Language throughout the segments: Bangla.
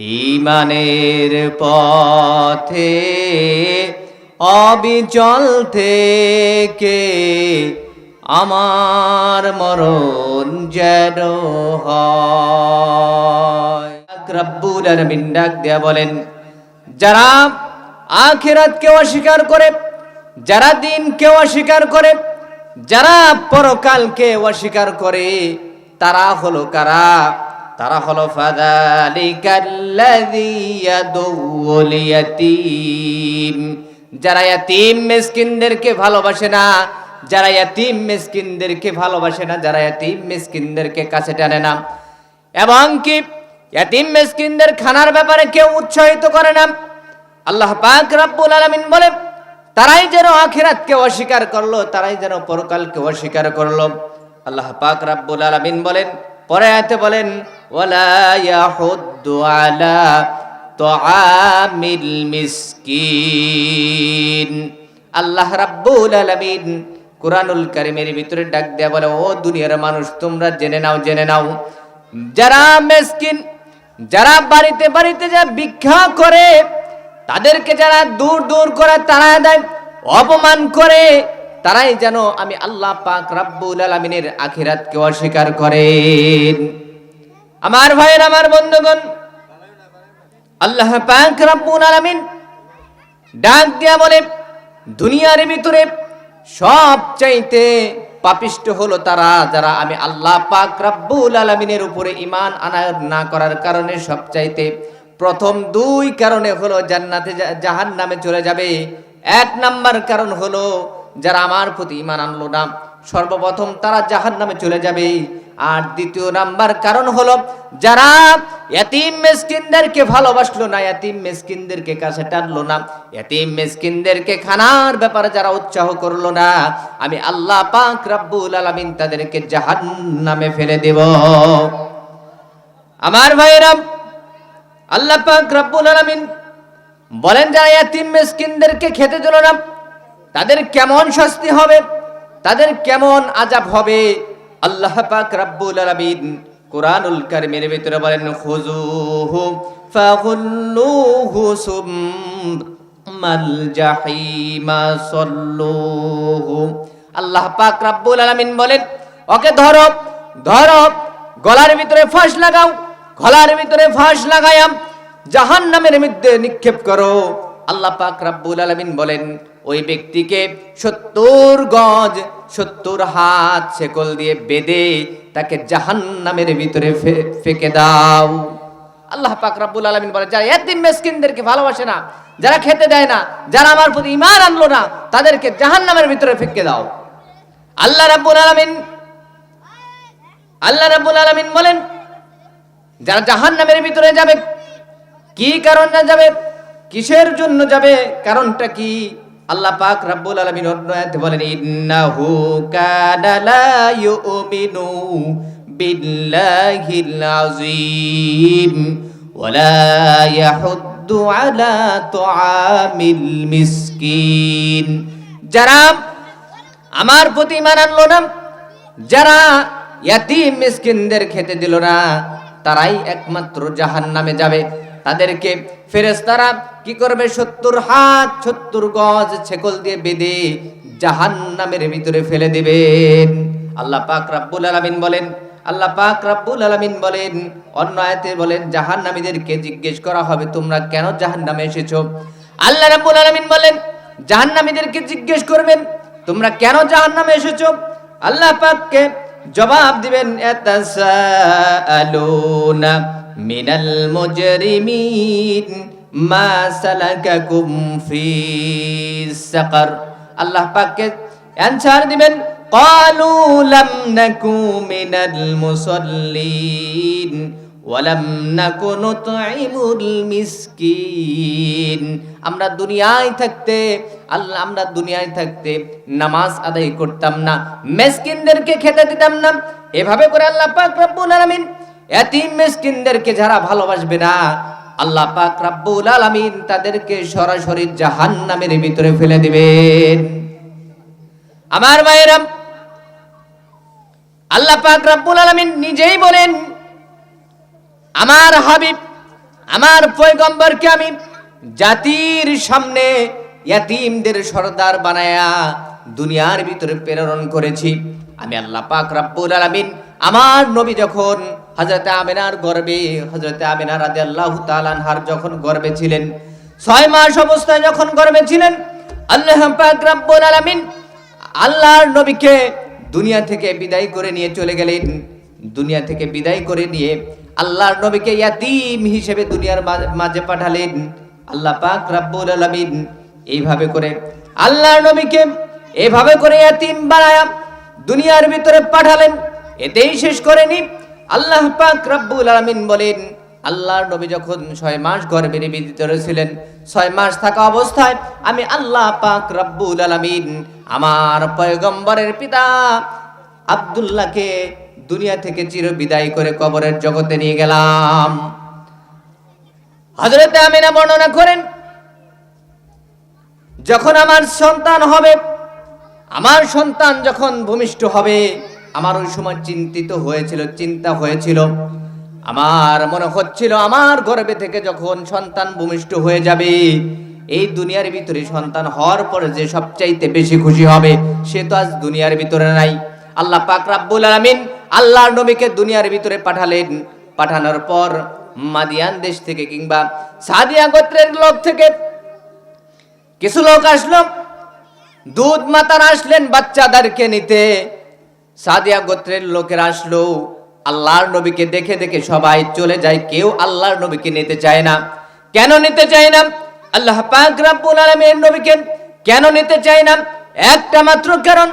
ইমানের পথে অবিচল থেকে আমার মরণ যেন হয়। রব্বুল দেয়া বলেন, যারা আখিরাতকে অস্বীকার করে, যারা দিনকে অস্বীকার করে, যারা পরকালকে অস্বীকার করে, তারা হলো কারা? তারা হলো যারা ইয়াতীম মিসকিনদেরকে ভালোবাসে না, যারা ইয়াতীম মিসকিনদেরকে ভালোবাসে না, যারা ইয়াতীম মিসকিনদেরকে কাছে টানে না। এবং কি ইয়াতীম মিসকিনদের খানার ব্যাপারে কেউ উৎসাহিত করে না। আল্লাহ পাক রব্বুল আলামিন বলে, তারাই যেন আখিরাতকে অস্বীকার করল, তারাই যেন পরকালকে অস্বীকার করল। আল্লাহ পাক রব্বুল আলামিন বলেন পরে আয়াতে বলেন, ওয়ালা ইয়াহুদ্দু আলা তুআমিল মিসকিন। আল্লাহ রাব্বুল আলামিন কুরআনুল কারীমের ভিতরে ডাক দেয়া বলে, ও দুনিয়ার মানুষ, তোমরা জেনে নাও জেনে নাও, যারা মিসকিন, যারা বাড়িতে বাড়িতে যা ভিক্ষা করে, তাদেরকে যারা দূর দূর করে তারা দেয়, অপমান করে তারাই যেন আমি আল্লাহ পাক রাব্বুল আলামিনের আখিরাতকে অস্বীকার করেন আমার ভাইয়ের, আমার বন্ধুগণ, আল্লাহ পাক রাব্বুল আলামিন ডাক দিয়া বলে, দুনিয়ার ভিতরে সব চাইতে পাপিষ্ট হলো তারা যারা আমি আল্লাহ পাক রাব্বুল আলামিনের উপরে ঈমান আনায়ত না করার কারণে সব চাইতে প্রথম দুই কারণে হলো জান্নাতে জাহান নামে চলে যাবে। এক নাম্বার কারণ হলো যারা আমার প্রতি ইমান আনলো না, সর্বপ্রথম তারা জাহান নামে চলে যাবে। আর দ্বিতীয় নাম্বার কারণ হলো, যারা এতিম মেসকিনদেরকে ভালোবাসলো না এতিম মেসকিনদেরকে কাছে টানলো না এতিম মেসকিনদেরকে খানার ব্যাপারে যারা উৎসাহ করল না, আমি আল্লাহ পাক রাব্বুল আলামিন তাদেরকে জাহান্নামে ফেলে দেব। আমার ভাইরা আল্লাহ পাক রাব্বুল আলামিন বলেন, যারা এতিম মেসকিনদেরকে খেতে দিল না তাদের কেমন শাস্তি হবে? তাদের কেমন আজাব হবে? আল্লাহ পাক রাব্বুল আলামিন কোরআনুল কারীমের ভিতরে বলেন খুজুহু ফাগুল্লুহু সুম্মাল জাহিমা সাল্লুহু। আল্লাহ পাক রাব্বুল আলামিন বলেন, ওকে ধরো ধরো, গলার ভিতরে ফাঁস লাগাও, গলার ভিতরে ফাঁস লাগায়াম, জাহান্নামের মধ্যে নিক্ষেপ করো। আল্লাহ পাক রাব্বুল আলামিন বলেন ওই ব্যক্তিকে সত্তর গজ, সত্তর হাত শেকল দিয়ে বেঁধে তাকে জাহান্নামের ভিতরে ফে- ফেকে দাও। আল্লাহ পাক রাব্বুল আলামিন বলে, যারা এতিম মিসকিনদেরকে ভালোবাসে না, যারা খেতে দেয় না, যারা আমার প্রতি ঈমান আনলো না, তাদেরকে জাহান্নামের ভিতরে ফেকে দাও। আল্লাহ রাব্বুল আলামিন, আল্লাহ রাব্বুল আলামিন বলেন, যারা জাহান্নামের ভিতরে যাবে, কি কারণে যাবে, কিসের জন্য যাবে, কারণটা কি? আল্লাহ পাক রাব্বুল আলামিন অন্য আয়াতে বলেন, ইন্নাহু কানা ইউমিনু বিল্লাহিল আযীম ওয়ালা ইয়াহুদ্দু আলা তুআমিল মিসকিন। যারা আমার প্রতি ঈমান আনলো না, যারা ইয়াতিম মিসকিনদের খেতে দিল না, তারাই একমাত্র জাহান্নামে যাবে। তাদেরকে ফেরেস্তারা কি করবে? সত্তর হাত, সত্তর গজ ছেকল দিয়ে বেঁধে জাহান্নামের ভিতরে ফেলে দিবেন আল্লাহ পাক রাব্বুল আলামিন বলেন, আল্লাহ পাক রাব্বুল আলামিন বলেন, অন্য আয়াতে বলেন, জাহান্নামীদেরকে জিজ্ঞেস করা হবে, তোমরা কেন জাহান্নামে এসেছ? আল্লাহ রাব্বুল আলামিন বলেন, জাহান্নামীদেরকে জিজ্ঞেস করবেন, তোমরা কেন জাহান্নামে এসেছ? আল্লাহ পাককে জবাব দিবেন ইয়াতাসাআলুনা মিনাল মুজরিমিন মা সালাকাকুম ফি সাকার। আল্লাহ পাককে অ্যানসার দিবেন, ক্বালু লাম নাকু মিনাল মুসাল্লিন। ওয়ালাম নাকু নুতঈমুল মিসকিন। আমরা দুনিয়ায় থাকতে, আল্লাহ, আমরা দুনিয়ায় থাকতে নামাজ আদায় করতাম না, মিসকিনদেরকে খেতে দিতাম না। এভাবে করে আল্লাহ পাক রব্বুল আলামিন এতিম মিসকিনদেরকে যারা ভালোবাসবে না, আল্লাহ পাক রাব্বুল আলামিন তাদেরকে সরাসরি জাহান্নামের ভিতরে ফেলে দিবেন। আমার মায়েরা আল্লাহ পাক রাব্বুল আলামিন নিজেই বলেন আমার হাবিব, আমার পয়গম্বরকে আমি জাতির সামনে ইয়াতিমদের সর্দার বানায়া দুনিয়ার ভিতরে প্রেরণ করেছি। আমি আল্লাহ পাক রাব্বুল আলামিন আমার নবী যখন হযরতে আমিনার গর্বে, হযরতে আমিনা রাদিয়াল্লাহু তাআলা আনহার যখন গর্বে ছিলেন, ছয় মাস অবস্থায় যখন গর্বে ছিলেন, আল্লাহ পাক রাব্বুল আলামিন আল্লাহর নবীকে দুনিয়া থেকে বিদায় করে নিয়ে চলে গেলেন। দুনিয়া থেকে বিদায় করে নিয়ে আল্লাহর নবীকে ইয়াতিম হিসেবে দুনিয়ার মাঝে পাঠালেন। আল্লাহ পাক রাব্বুল আলামিন এইভাবে করে আল্লাহর নবীকে এইভাবে করে ইয়াতিম বানায়া দুনিয়ার ভিতরে পাঠালেন। এতেই শেষ করেনি। আল্লাহ পাক রাব্বুল আলামিন বলেন, আল্লাহর নবী যখন ছয় মাস গর্ভের ভিতরে ছিলেন ছয় মাস থাকা অবস্থায় আমি আল্লাহ পাক রাব্বুল আলামিন আমার পয়গম্বরের পিতা আব্দুল্লাহকে দুনিয়া থেকে চির বিদায় করে কবরের জগতে নিয়ে গেলাম। হযরতে আমিনা বর্ণনা করেন, যখন আমার সন্তান হবে, আমার সন্তান যখন ভূমিষ্ঠ হবে, আমার ওই সময় চিন্তিত হয়েছিল, চিন্তা হয়েছিল। আমার মনে হচ্ছিল, আমার গর্বে থেকে যখন সন্তান ভূমিষ্ঠ হয়ে যাবে, এই দুনিয়ার ভিতরে সন্তান হওয়ার পরে যে সবচাইতে বেশি খুশি হবে, সে তো আজ দুনিয়ার ভিতরে নাই। আল্লাহ পাক রাব্বুল আলামিন আল্লাহর নবীকে দুনিয়ার ভিতরে পাঠালেন। পাঠানোর পর মাদিয়ান দেশ থেকে কিংবা সাদিয়া গোত্রের লোক থেকে কিছু লোক আসলো। দুধ মাতার আসলেন বাচ্চাদেরকে নিতে। সাদিয়া গোত্রের লোকেরা আসলো। আল্লাহর নবীকে দেখে দেখে সবাই চলে যায়। কেউ আল্লাহর নবীকে নিতে চায় না। কেন নিতে চায় না? আল্লাহ পাক রাব্বুল আলামিনের নবীকে কেন নিতে চায় না? একটা মাত্র কারণ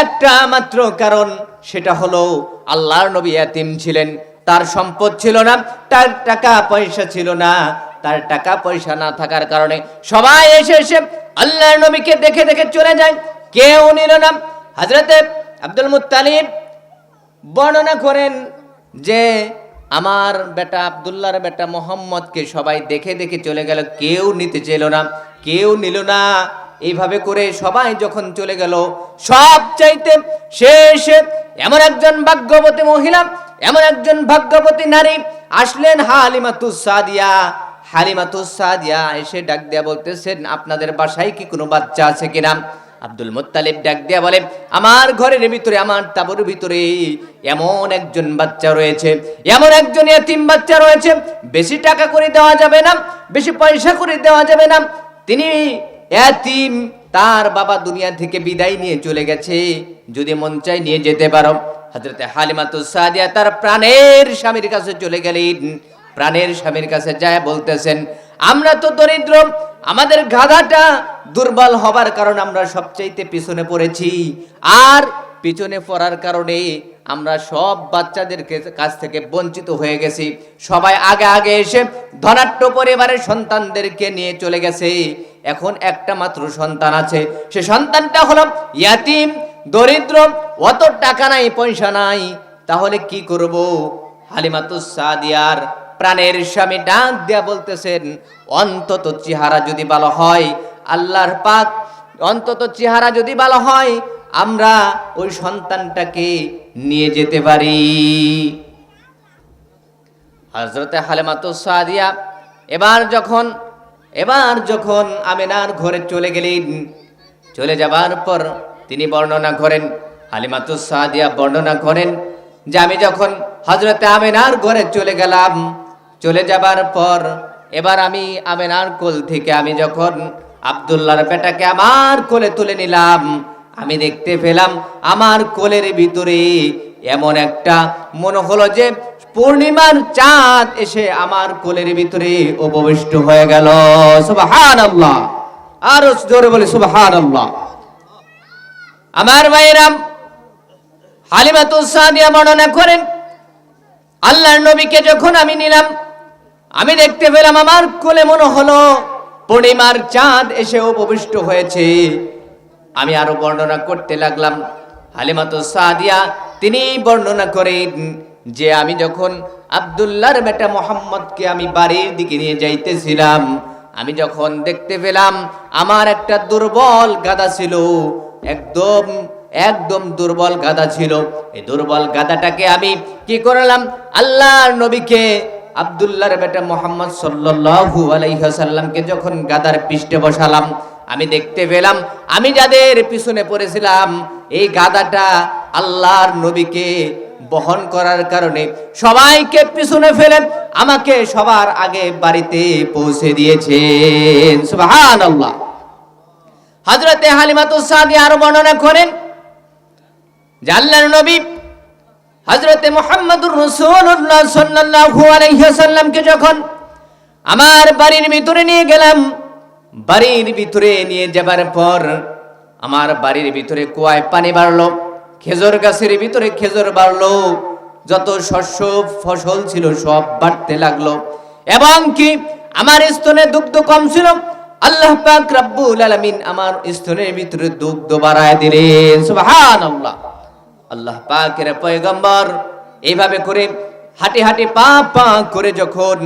একটা মাত্র কারণ, সেটা হলো আল্লাহর নবী এতিম ছিলেন। তার সম্পদ ছিল না, তার টাকা পয়সা ছিল না। তার টাকা পয়সা না থাকার কারণে সবাই এসে এসে আল্লাহর নবীকে দেখে দেখে চলে যায়। কেউ নিল না। হজরতে আব্দুল মুত্তালিব বর্ণনা করেন যে, আমার বেটা আবদুল্লার বেটা মোহাম্মদকে সবাই দেখে দেখে চলে গেল, কেউ নিতে চাইল না, কেউ নিল না। এইভাবে করে সবাই যখন চলে গেল সব চাইতে শেষে এমন একজন ভাগ্যবতী মহিলা, এমন একজন ভাগ্যবতী নারী আসলেন হালিমাতুস সাদিয়া হালিমাতুস সাদিয়া এসে ডাক দেয়া বলতেছেন, আপনাদের বাসায় কি কোনো বাচ্চা আছে কিনা? আব্দুল মুত্তালিব ডাক দিয়া বলে, আমার ঘরের ভিতরে, আমার তাবুর ভিতরে এমন একজন বাচ্চা রয়েছে, এমন একজন এতিম বাচ্চা রয়েছে, বেশি টাকা করে দেওয়া যাবে না, বেশি পয়সা করে দেওয়া যাবে না। তিনি এতিম তার বাবা দুনিয়া থেকে বিদায় নিয়ে চলে গেছে। যদি মন চাই নিয়ে যেতে পারো। হজরতে হালিমাতুস সাদিয়া তার প্রাণের স্বামীর কাছে চলে গেলেন। প্রাণের স্বামীর কাছে যায় বলতেছেন, আমরা তো দরিদ্র, আমাদের গাধাটা দুর্বল হবার কারণে আমরা সবচাইতে পিছনে পড়েছি। আর পিছনে পড়ার কারণে আমরা সব বাচ্চাদের কাছ থেকে বঞ্চিত হয়ে গেছি। সবাই আগে আগে এসে ধনাট্য পরিবারের সন্তানদেরকে নিয়ে চলে গেছে। এখন একটা মাত্র সন্তান আছে। সে সন্তানটা হলো ইয়াতিম, দরিদ্র, অত টাকা নাই, পয়সা নাই। তাহলে কি করব? হালিমাতুস সাদিয়ার প্রাণের স্বামী ডাক দিয়া বলতেছেন, অন্তত চেহারা যদি ভালো হয়, আল্লাহর পাক অন্তত চেহারা যদি ভালো হয়, আমরা ওই সন্তানটাকে নিয়ে যেতে পারি। হজরতে হালেমাতুস সাদিয়া এবার যখন এবার যখন আমেনার ঘরে চলে গেলেন, চলে যাবার পর তিনি বর্ণনা করেন, হালিমাতুস সাদিয়া বর্ণনা করেন যে আমি যখন হজরতে আমেনার ঘরে চলে গেলাম, চলে যাবার পর এবার আমি আমেনার কোল থেকে আমি যখন আব্দুল্লাহর বেটাকে আমার কোলে তুলে নিলাম, আমি দেখতে পেলাম আমার কোলের ভিতরে এমন একটা মনে হলো যে পূর্ণিমার চাঁদ এসে আমার কোলের ভিতরে উপবিষ্ট হয়ে গেল। সুবহান আল্লাহ আরও জোরে বলে সুবহান আল্লাহ আমার ভাইরাম হালিমাতুস সাদিয়া বর্ণনা করেন, আল্লাহর নবীকে যখন আমি নিলাম, আমি দেখতে পেলাম আমার কোলে মনে হলো পূর্ণিমার চাঁদ এসে উপবিষ্ট হয়েছে। আমি আরও বর্ণনা করতে লাগলাম হালিমাতুস সাদিয়া তিনি বর্ণনা করেন যে আমি যখন আব্দুল্লাহর বেটা মোহাম্মদকে আমি বাড়ির দিকে নিয়ে যাইতেছিলাম, আমি যখন দেখতে পেলাম আমার একটা দুর্বল গাদা ছিল, একদম একদম দুর্বল গাদা ছিল। এই দুর্বল গাদাটাকে আমি কি করলাম? আল্লাহর নবীকে, আব্দুল্লাহর বেটা মোহাম্মদ সাল্লাল্লাহু আলাইহি ওয়াসাল্লামকে যখন গাদার পৃষ্ঠে বসালাম, আমি দেখতে পেলাম আমি যাদের পিছনে পড়েছিলাম, এই গাদাটা আল্লাহর নবীকে বহন করার কারণে সবাইকে পিছনে ফেলে আমাকে সবার আগে বাড়িতে পৌঁছে দিয়েছেন। সুবহানাল্লাহ। হযরতে হালিমাতুস সাদি আরও বর্ণনা করেন যে আল্লাহর নবী হজরতে মোহাম্মদুর রসুল্লাহ আলাইহি ওয়াসাল্লামকে যখন আমার বাড়ির ভিতরে নিয়ে গেলাম, বাড়ির ভিতরে নিয়ে যাবার পর আমার বাড়ির ভিতরে কুয়ায় পানি বাড়লো। খেজুর গাছের ভিতরে খেজুর বাড়লো, যত শস্য ফসল ছিল সব বাড়তে লাগল। এবং কি আমার স্তনে দুগ্ধ কম ছিল, আল্লাহ পাক রাব্বুল আলামিন আমার স্তনের ভিতরে দুগ্ধ বাড়ায় দিলেন, সুবহানাল্লাহ। আল্লাহ পাকের পয়গম্বর এইভাবে করে হাঁটি হাঁটি পা পা করে যখন,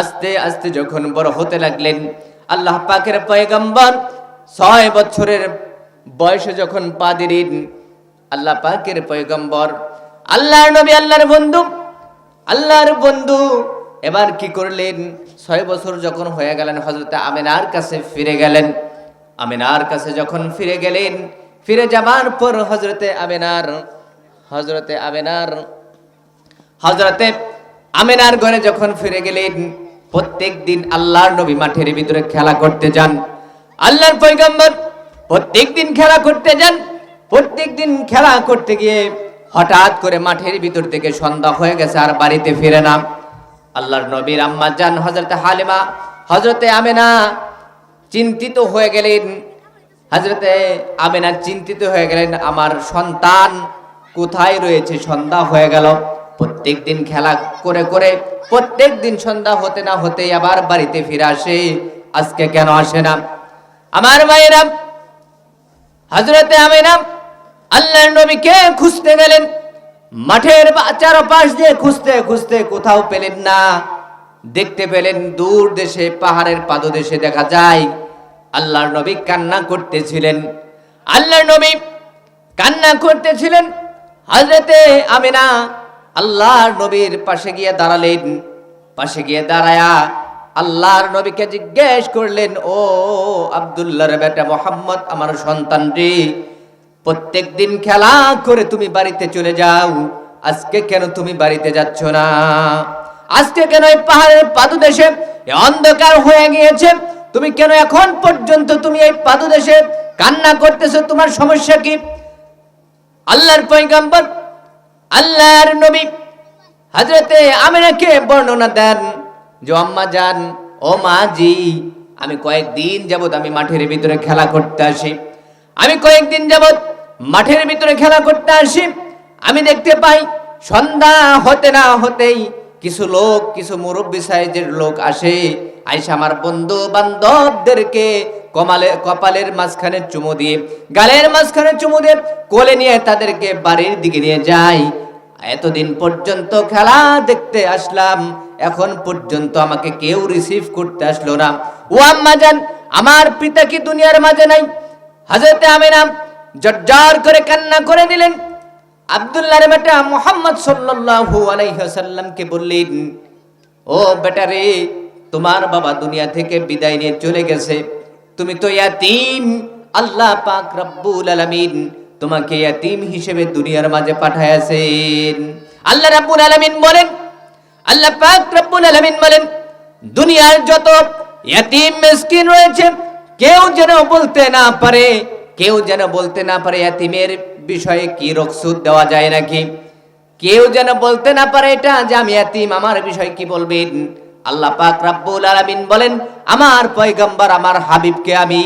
আস্তে আস্তে যখন বড় হতে লাগলেন, আল্লাহ পাকের পয়গম্বর ছয় বছরের বয়সে যখন পা দিলেন আল্লাহ পাকের পয়গম্বর, আল্লাহর নবী, আল্লাহর বন্ধু আল্লাহর বন্ধু। এবার কি করলেন? ছয় বছর যখন হয়ে গেলেন হজরত আমিনার কাছে ফিরে গেলেন। আমিনার কাছে যখন ফিরে গেলেন, ফিরে যাবার পর হজরতে আমিনার হজরতে আমিনার হজরতে আমিনার ঘরে যখন ফিরে গেলেন, প্রত্যেক দিন আল্লাহর নবী মাঠের ভিতরে খেলা করতে যান। আল্লাহর পয়গম্বর, প্রত্যেক দিন খেলা করতে যান। প্রত্যেক দিন খেলা করতে গিয়ে হঠাৎ করে মাঠের ভিতর থেকে সন্ধ্যা হয়ে গেছে আর বাড়িতে ফিরে না। আল্লাহর নবীর আম্মা যান হজরতে হালিমা হজরতে আমেনা চিন্তিত হয়ে গেলেন। হজরতে আমেনা চিন্তিত হয়ে গেলেন, আমার সন্তান কোথায় রয়েছে? সন্ধ্যা হয়ে গেল। প্রত্যেক দিন খেলা করে করে প্রত্যেক দিন সন্ধ্যা হতে না হতেই আবার বাড়িতে ফিরে আসে। আজকে কেন আসে না? আমার মায়েরা হজরতে আমেনা আল্লাহর নবীকে খুঁজতে গেলেন? মাঠের চারপাশ দিয়ে খুঁজতে খুঁজতে কোথাও পেলেন না। দেখতে পেলেন দূর দেশে, পাহাড়ের পাদদেশে দেখা যায়, আল্লাহর নবী কান্না করতেছিলেন। আল্লাহর নবী কান্না করতেছিলেন, হজরতে আমিনা, আল্লাহর নবীর পাশে গিয়ে দাঁড়ালেন। পাশে গিয়ে দাঁড়ায়া আল্লাহর নবীকে জিজ্ঞেস করলেন, ও আব্দুল্লাহর বেটা মোহাম্মদ, আমার সন্তান রে প্রত্যেক দিন খেলা করে তুমি বাড়িতে চলে যাও। আজকে কেন তুমি বাড়িতে যাচ্ছ না? আজকে কেন এই পাহাড়ের পাদদেশে অন্ধকার হয়ে গিয়েছে? তুমি কেন এখন পর্যন্ত তুমি এই পাদদেশে কান্না করতেছো? তোমার সমস্যা কি? আল্লাহর পয়গাম্বর, আল্লাহর নবী হজরতে আমিনাকে বর্ণনা দেন যে, আম্মা যান ও মা জি, আমি কয়েকদিন যাবত আমি মাঠের ভিতরে খেলা করতে আসি। আমি কয়েকদিন যাবত মাঠের ভিতরে খেলা করতে আসি। আমি দেখতে পাই সন্ধ্যা হতে না হতেই কিছু লোক, কিছু মুরব্বী সাইজের লোক আসে। আইসা আমার বন্ধু বান্ধবদেরকে কমালে, কপালের মাঝখানে চুমু দিয়ে, গালের মাঝখানে চুমু দিয়ে কোলে নিয়ে তাদেরকে বাড়ির দিকে নিয়ে যায় এতদিন পর্যন্ত খেলা দেখতে আসলাম, এখন পর্যন্ত আমাকে কেউ রিসিভ করতে আসলো না। ও আম্মা জান, আমার পিতা কি দুনিয়ার মাঝে নাই? হাজরতে আমিনা জর্জার করে কান্না করে দিলেন। আব্দুল্লাহর বেটা মোহাম্মদ সাল্লাল্লাহু আলাইহি ওয়াসাল্লামকে বললেন, ও বেটা রে, তোমার বাবা দুনিয়া থেকে বিদায় নিয়ে চলে গেছে। তুমি তো ইয়াতিম। আল্লাহ পাক রব্বুল আলামিন তোমাকে ইয়াতিম হিসেবে দুনিয়ার মাঝে পাঠায়াছেন। আল্লাহ রাব্বুল আলামিন বলেন, আল্লাহ পাক রব্বুল আলামিন বলেন, দুনিয়ার যত ইয়াতিম, মিসকিন রয়েছে, কেউ যেন বলতে না পারে কেউ যেন বলতে না পারে ইয়াতিমের বিষয়ে কি রকসুদ দেওয়া যায় নাকি? কেউ যেন বলতে না পারে এটা যে আমি ইয়াতিম আমার বিষয় কি বলবেন? আল্লাহ পাক রাব্বুল আলামিন বলেন, আমার পয়গম্বর, আমার হাবিবকে আমি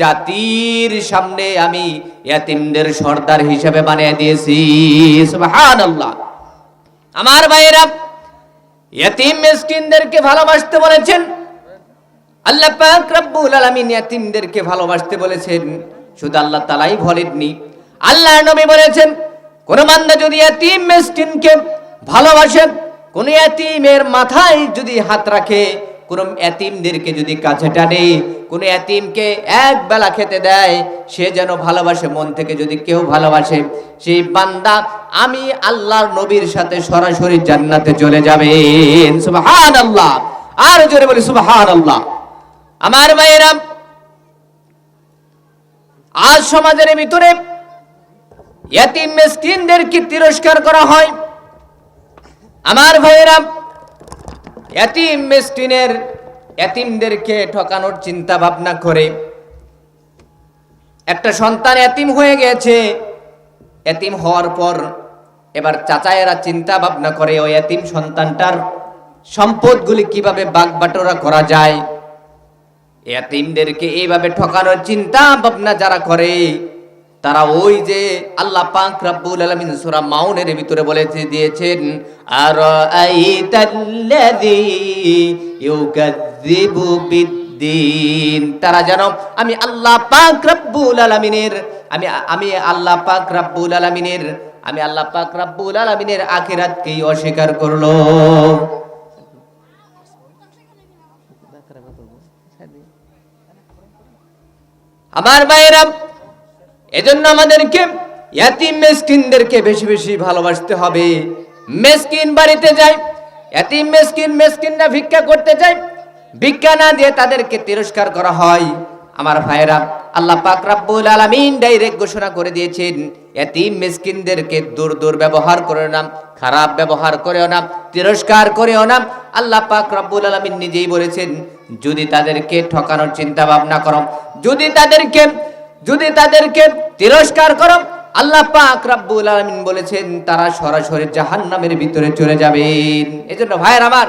জাতির সামনে আমি ইয়াতিমদের সর্দার হিসেবে বানিয়ে দিয়েছি। সুবহানাল্লাহ। আমার ভাইয়েরা ইয়াতিম মিসকিনদেরকে ভালোবাসতে বলেছেন। আল্লাহ পাক রব্বুল আলামিন ইয়াতিমদেরকে ভালোবাসতে বলেছেন। শুধু আল্লাহ তালাই বলেননি আল্লাহ নবী বলেছেন, কোন বান্দা যদি ইয়াতিম মিসকিনকে ভালোবাসে কোন ইয়াতিমের মাথায় যদি হাত রাখে, কোন এতিমদেরকে যদি কাছে টানে, কোন এতিমকে এক বেলা খেতে দেয়, সে যেন ভালোবাসে, মন থেকে যদি কেউ ভালোবাসে, সেই বান্দা আমি আল্লাহর নবীর সাথে সরাসরি জান্নাতে চলে যাবেন। সুবহানাল্লাহ। আর জোরে বলি, সুবহানাল্লাহ। আমার ভাইয়েরা আজ সমাজের ভিতরে এতিম মিসকিনদেরকে তিরস্কার করা হয়? আমার ভাইয়েরা এতিম মিসকিনের এতিমদেরকে ঠকানোর চিন্তা ভাবনা করে। একটা সন্তান এতিম হয়ে গেছে এতিম হওয়ার পর এবার চাচায়েরা চিন্তা ভাবনা করে ওই এতিম সন্তানটার সম্পদগুলি কীভাবে বাগবাটোরা করা যায়? এতিমদেরকে এইভাবে ঠকানোর চিন্তা ভাবনা যারা করে, তারা ওই যে আল্লাহ পাক রাব্বুল আলামিন সূরা মাউনের ভিতরে বলেছে, দিয়েছেন আর আইতাল্লাযী ইউকাযযিবু বিদ্দিন। তারা যেন, আমি আল্লাহ পাক রাব্বুল আলামিনের, আমি আমি আল্লাহ পাক রাব্বুল আলামিনের, আমি আল্লাহ পাক রাব্বুল আলামিনের আখিরাতকেই অস্বীকার করল। আমার ভাইয়েরা, এজন্য আমাদেরকে ইয়াতিম মেসকিনদেরকে বেশি বেশি ভালোবাসতে হবে। মেসকিন বাড়িতে যায় ইয়াতিম মেসকিন মেসকিনরা ভিক্ষা করতে যায় ভিক্ষা না দিয়ে তাদেরকে তিরস্কার করা হয়। আমার ভাইরা আল্লাহ পাক রাব্বুল আলামিন ডাইরেক্ট ঘোষণা করে দিয়েছেন, এতিম মিসকিনদেরকে দূর দূর ব্যবহার করে না, খারাপ ব্যবহার করেও না, তিরস্কার করেও না। আল্লাহ পাক রাব্বুল আলামিন নিজেই বলেছেন, যদি তাদেরকে ঠকানোর চিন্তা ভাবনা করো, যদি তাদেরকে যদি তাদেরকে তিরস্কার করো, আল্লাহ পাক রাব্বুল আলামিন বলেছেন, তারা সরাসরি জাহান্নামের ভিতরে চলে যাবেন এজন্য ভাইয়ের আমার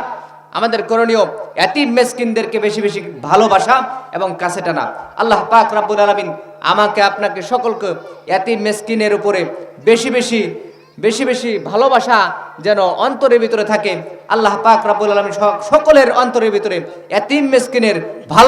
আমাদের করণীয় এতিম মেসকিনদেরকে বেশি বেশি ভালোবাসা এবং কাছে টানা। আল্লাহ পাক রাব্বুল আলামিন আমাকে আপনাকে সকলকে এতিম মেসকিনের উপরে বেশি বেশি বেশি বেশি ভালোবাসা যেন অন্তরের ভিতরে থাকে। আল্লাহ পাক রাব্বুল আলামিন সকলের অন্তরের ভিতরে এতিম মেসকিনের ভালো